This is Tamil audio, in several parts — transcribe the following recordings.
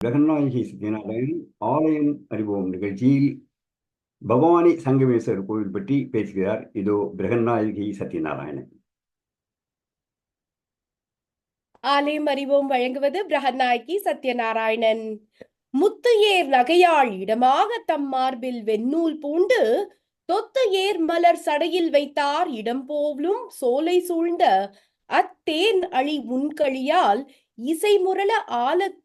ஜெகநாயகி சத்யநாராயணன் ஆலயம் அறிவோம் நிகழ்ச்சியில் பவானி சங்கமேஸ்வரர் கோவில் பற்றி பேசுகிறார். இதோ பிரகநாயகி சத்யநாராயணன். ஆலயம் அறிவோம் வழங்குவது பிரகநாயகி சத்யநாராயணன். முத்து ஏர் நகையாள் இடமாக தம் மார்பில் வெண்ணூல் பூண்டு தொத்து ஏர் மலர் சடையில் வைத்தார் இடம் போலும் சோலை சூழ்ந்த அத்தேன் அழி உண்களியால் இசை முரள ஆலத்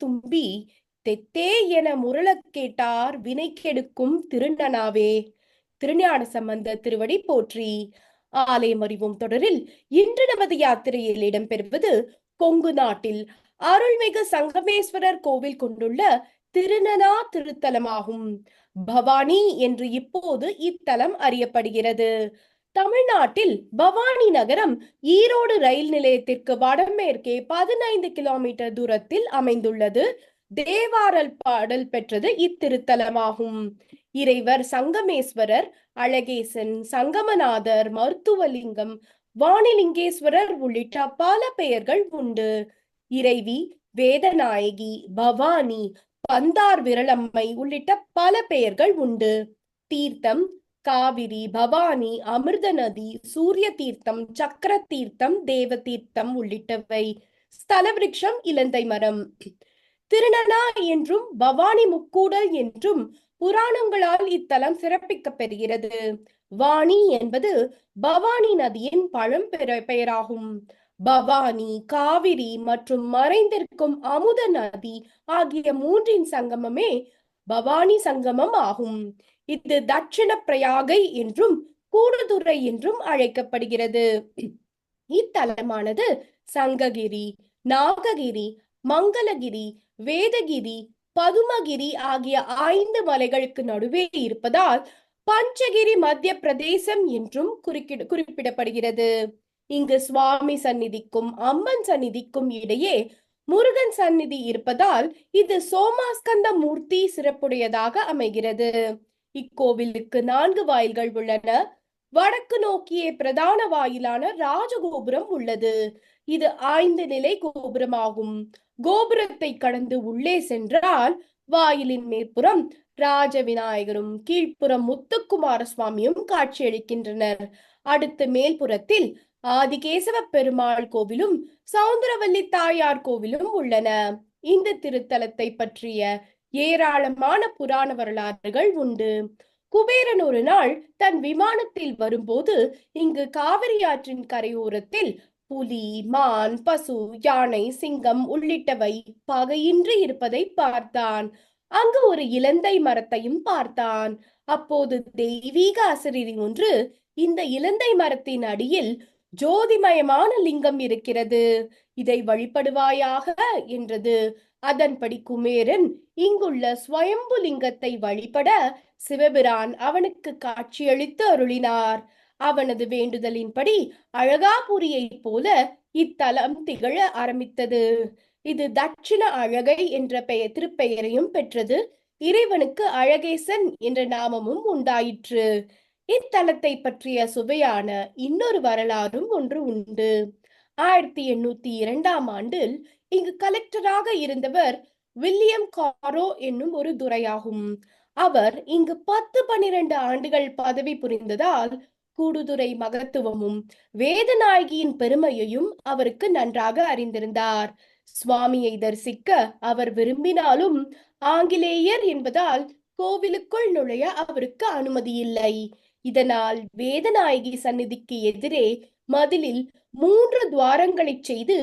தெத்தே என முரளக் கேட்டார் வினை கெடுக்கும் திருநனாவே. திருஞான சம்பந்த திருவடி போற்றி. ஆலயம் அறிவோம் தொடரில் இன்று நமது யாத்திரையில் இடம்பெறுவது கொங்கு நாட்டில். அருள்மிகு சங்கமேஸ்வரர் கோவில் கொண்டுள்ள திருநனா திருத்தலமாகும். பவானி என்று இப்போது இத்தலம் அறியப்படுகிறது. தமிழ்நாட்டில் பவானி நகரம் ஈரோடு ரயில் நிலையத்திற்கு வடமேற்கே பதினைந்து கிலோமீட்டர் தூரத்தில் அமைந்துள்ளது. தேவாரல் பாடல் பெற்றது இத்திருத்தலமாகும். இறைவர் சங்கமேஸ்வரர் அழகேசன் சங்கமநாதர் மருத்துவலிங்கம் வாணிலிங்கேஸ்வரர் உள்ளிட்ட பல பெயர்கள் உண்டு. இறைவி வேதநாயகி பவானி பந்தார் விரலம்மை உள்ளிட்ட பல பெயர்கள் உண்டு. தீர்த்தம் காவிரி பவானி அமிர்த நதி சூரிய தீர்த்தம் சக்கர தீர்த்தம் தேவ தீர்த்தம் உள்ளிட்டவை. ஸ்தல விருட்சம் இலந்தை மரம். திருநனா என்றும் பவானி முக்கூடல் என்றும் புராணங்களால் இத்தலம் சிறப்பிக்கப் பெறுகிறது. வாணி என்பது பவானி நதியின் பழம் பெயராகும். பவானி காவிரி மற்றும் மறைந்திருக்கும் அமுத நதி ஆகிய மூன்றின் சங்கமமே பவானி சங்கமம் ஆகும். இது தட்சிண பிரயாகை என்றும் கூடுதுறை என்றும் அழைக்கப்படுகிறது. இத்தலமானது சங்ககிரி நாககிரி மங்களகிரி வேதகிரி பதுமகிரி ஆகிய ஐந்து மலைகளுக்கு நடுவே இருப்பதால் பஞ்சகிரி மத்திய பிரதேசம் என்றும் குறிப்பிட குறிப்பிடப்படுகிறது. இங்கு சுவாமி சந்நிதிக்கும் அம்மன் சந்நிதிக்கும் இடையே முருகன் சந்நிதி இருப்பதால் இது சோமாஸ்கந்த மூர்த்தி சிறப்புடையதாக அமைகிறது. இக்கோவிலுக்கு நான்கு வாயில்கள் உள்ளன. வடக்கு நோக்கிய பிரதான வாயிலான ராஜகோபுரம் உள்ளது. இது ஐந்து நிலை கோபுரமாகும். கோபுரத்தை கடந்து உள்ளே சென்றால் வாயிலின் மேற்புறம் ராஜ விநாயகரும் கீழ்ப்புறம் முத்துக்குமார சுவாமியும் காட்சியளிக்கின்றனர். அடுத்து மேல்புறத்தில் ஆதிகேசவ பெருமாள் கோவிலும் சவுந்தரவல்லி தாயார் கோவிலும் உள்ளன. இந்த திருத்தலத்தை பற்றிய ஏராளமான புராண வரலாறுகள் உண்டு. குபேரன் ஒரு நாள் தன் விமானத்தில் வரும்போது இங்கு காவிரி ஆற்றின் கரையோரத்தில் புலி மான் பசு யானை சிங்கம் உள்ளிட்டவை பகையின்றி இருப்பதை பார்த்தான். அங்கு ஒரு இலந்தை மரத்தையும் பார்த்தான். அப்போது தெய்வீக ஆசிரியர் ஒன்று இந்த இலந்தை மரத்தின் அடியில் ஜோதிமயமான லிங்கம் இருக்கிறது. இதை வழிபடுவாயாக? என்றது. அதன்படி குமேரன் இங்குள்ள ஸ்வயம்பு லிங்கத்தை வழிபட சிவபிரான் அவனுக்கு காட்சியளித்து அருளினார். அவனது வேண்டுதலின்படி அழகாபுரியைப் போல இத்தலம் திகழ ஆரம்பித்தது. இது தட்சிண அழகை என்ற பெயர் திருப்பெயரையும் பெற்றது. இறைவனுக்கு அழகேசன் என்ற நாமமும் உண்டாயிற்று. இத்தலத்தை பற்றிய சுவையான இன்னொரு வரலாறும் ஒன்று உண்டு. ஆயிரத்தி எண்ணூத்தி இரண்டாம் ஆண்டில் இங்கு கலெக்டராக இருந்தவர் வில்லியம் காரோ என்னும் ஒரு துரையாகும் அவர் இங்கு பத்து பனிரெண்டு ஆண்டுகள் பதவி புரிந்ததால் கூடுதுறை மகத்துவமும் வேதநாயகியின் பெருமையையும் அவருக்கு நன்றாக அறிந்திருந்தார். சுவாமியை தரிசிக்க அவர் விரும்பினாலும் ஆங்கிலேயர் என்பதால் கோவிலுக்குள் நுழைய அவருக்கு அனுமதி இல்லை இதனால் வேதநாயகி சந்நிதிக்கு எதிரே மதிலில் மூன்று துவாரங்களை செய்து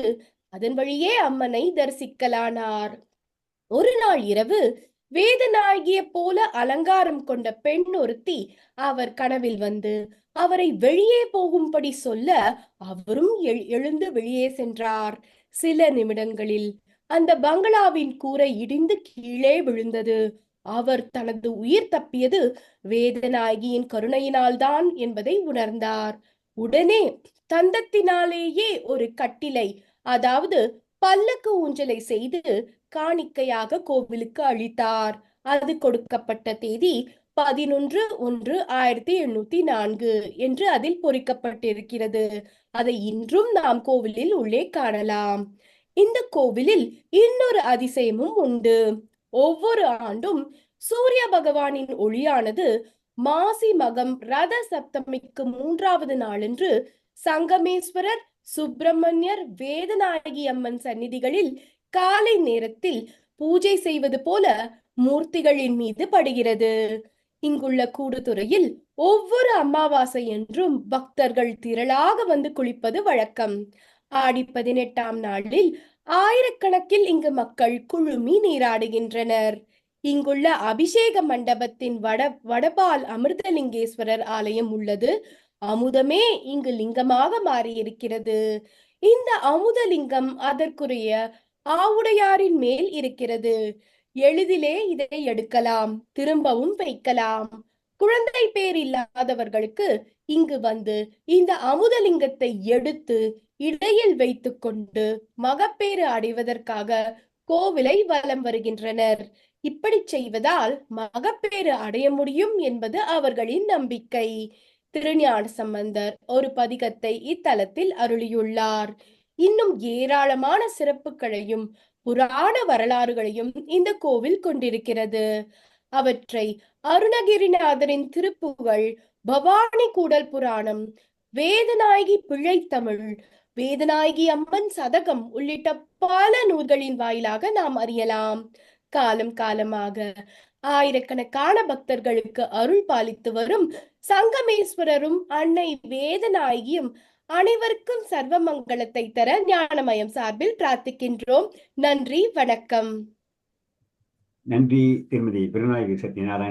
அதன் வழியே அம்மனை தரிசிக்கலானார். ஒரு நாள் இரவு வேதநாயகியைப் போல அலங்காரம் கொண்ட பெண் ஒருத்தி அவர் கனவில் வந்து அவரை வெளியே போகும்படி சொல்ல அவரும் எழுந்து வெளியே சென்றார். சில நிமிடங்களில் அந்த பங்களாவின் கூரை இடிந்து கீழே விழுந்தது. அவர் தனது உயிர் தப்பியது வேதநாயகியின் கருணையினால்தான் என்பதை உணர்ந்தார். உடனே தந்தத்தினாலேயே ஒரு கட்டிலை அதாவது பல்லக்கு ஊஞ்சலை செய்து காணிக்கையாக கோவிலுக்கு அளித்தார். அது கொடுக்கப்பட்ட தேதி பதினொன்று ஒன்று ஆயிரத்தி எண்ணூத்தி நான்கு என்று அதில் பொறிக்கப்பட்டிருக்கிறது. அதை இன்றும் நாம் கோவிலில் உள்ளே காணலாம். இந்த கோவிலில் இன்னொரு அதிசயமும் உண்டு. ஒவ்வொரு ஆண்டும் சூரிய பகவானின் ஒளியானது மாசி மகம் ரத சப்தமிக்கு மூன்றாவது நாளன்று சங்கமேஸ்வரர் சுப்பிரமணியர் வேதநாயகி அம்மன் சந்நிதிகளில் காலை நேரத்தில் பூஜை செய்வது போல மூர்த்திகளின் மீது படுகிறது. இங்குள்ள கூடுதுறையில் ஒவ்வொரு அமாவாசை என்றும் பக்தர்கள் திரளாக வந்து குளிப்பது வழக்கம். ஆடி பதினெட்டாம் நாளில் ஆயிரக்கணக்கில் இங்கு மக்கள் குழுமி நீராடுகின்றனர். இங்குள்ள அபிஷேக மண்டபத்தின் வட வடபால் அமிர்தலிங்கேஸ்வரர் ஆலயம் உள்ளது. அமுதமே இங்கு லிங்கமாக மாறியிருக்கிறது. இந்த அமுதலிங்கம் அதற்குரிய ஆவுடையாரின் மேல் இருக்கிறது. எளிதிலே இதை எடுக்கலாம் திரும்பவும் வைக்கலாம். குழந்தை பேர் இல்லாதவர்களுக்கு இங்கு வந்து இந்த அமுதலிங்கத்தை எடுத்து இடையில் வைத்துக்கொண்டு மகப்பேறு அடைவதற்காக கோவிலை வலம் வருகின்றனர். இப்படி செய்வதால் மகப்பேறு அடைய முடியும் என்பது அவர்களின் நம்பிக்கை. திருஞான சம்பந்தர் ஒரு பதிகத்தை இத்தலத்தில் அருளியுள்ளார். இன்னும் ஏராளமான சிறப்புகளையும் புராண வரலாறுகளையும் இந்த கோவில் கொண்டிருக்கிறது. அவற்றை அருணகிரிநாதரின் திருப்புகழ் பவானி கூடல் புராணம் வேதநாயகி பிழைத்தமிழ் வேதநாயகி அம்மன் சதகம் உள்ளிட்ட பல நூல்களின் வாயிலாக நாம் அறியலாம். காலம் காலமாக ஆயிரக்கணக்கான பக்தர்களுக்கு அருள் பாலித்து வரும் சங்கமேஸ்வரரும் அன்னை வேதநாயகியும் அனைவருக்கும் சர்வ மங்களத்தை தர ஞானமயம் சார்பில் பிரார்த்திக்கின்றோம். நன்றி வணக்கம். நன்றி திருமதி பெருநாயகி சத்யநாராயண